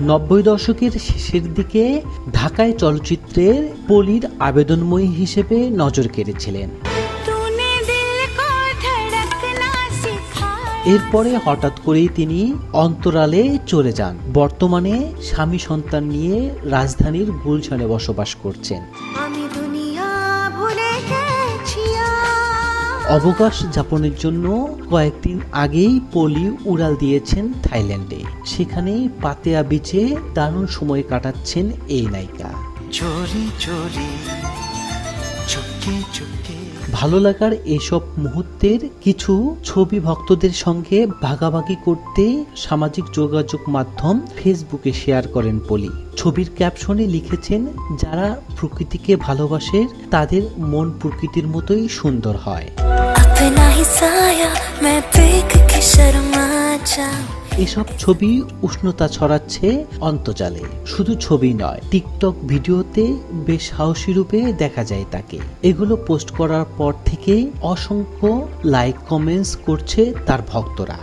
নব্বই দশকের শেষের দিকে ঢাকায় চলচ্চিত্রের পলির আবেদনময়ী হিসেবে নজর কেড়েছিলেন। এরপরে হঠাৎ করেই তিনি অন্তরালে চলে যান। বর্তমানে স্বামী সন্তান নিয়ে রাজধানীর গুলশানে বসবাস করছেন। অবকাশ যাপনের জন্য কয়েকদিন আগেই পলি উড়াল দিয়েছেন থাইল্যান্ডে। সেখানে পাতেয়া বিচে দারুণ সময় কাটাচ্ছেন এই নায়িকা। চোরি চোরি চুপকে চুপকে ভালো লাগার এসব মুহূর্তের কিছু ছবি ভক্তদের সঙ্গে ভাগাভাগি করতে সামাজিক যোগাযোগ মাধ্যম ফেসবুকে শেয়ার করেন পলি। ছবির ক্যাপশনে লিখেছেন যারা প্রকৃতিকে ভালোবাসে তাদের মন প্রকৃতির মতোই সুন্দর হয়। এসব ছবি উষ্ণতা ছড়াচ্ছে অন্তজালে। শুধু ছবি নয়, টিকটক ভিডিওতে বেশ সাহসী রূপে দেখা যায় তাকে। এগুলো পোস্ট করার পর থেকেই অসংখ্য লাইক, কমেন্টস করছে তার ভক্তরা।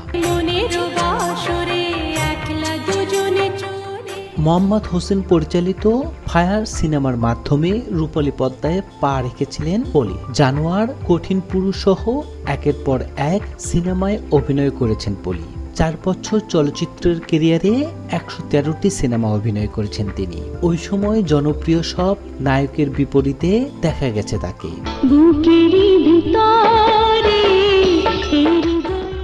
মোহাম্মদ হোসেন পরিচালিত ফায়ার সিনেমার মাধ্যমে রূপালী পদ্মায় পা রেখেছিলেন পলি। জানোয়ার, কঠিন পুরুষ সহ একের পর এক সিনেমায় অভিনয় করেছেন পলি। চার বছর চলচ্চিত্রের কেরিয়ারে একশো তেরোটি সিনেমা অভিনয় করেছেন তিনি। ওই সময় জনপ্রিয় সব নায়কের বিপরীতে দেখা গেছে তাকে।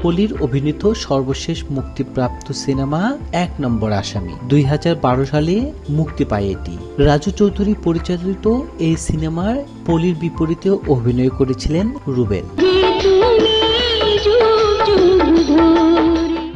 কোহলির অভিনীত সর্বশেষ মুক্তিপ্রাপ্ত সিনেমা এক নম্বর আসামি। দুই হাজার বারো সালে মুক্তি পায় এটি। রাজু চৌধুরী পরিচালিত এই সিনেমার পলির বিপরীতে অভিনয় করেছিলেন রুবেল।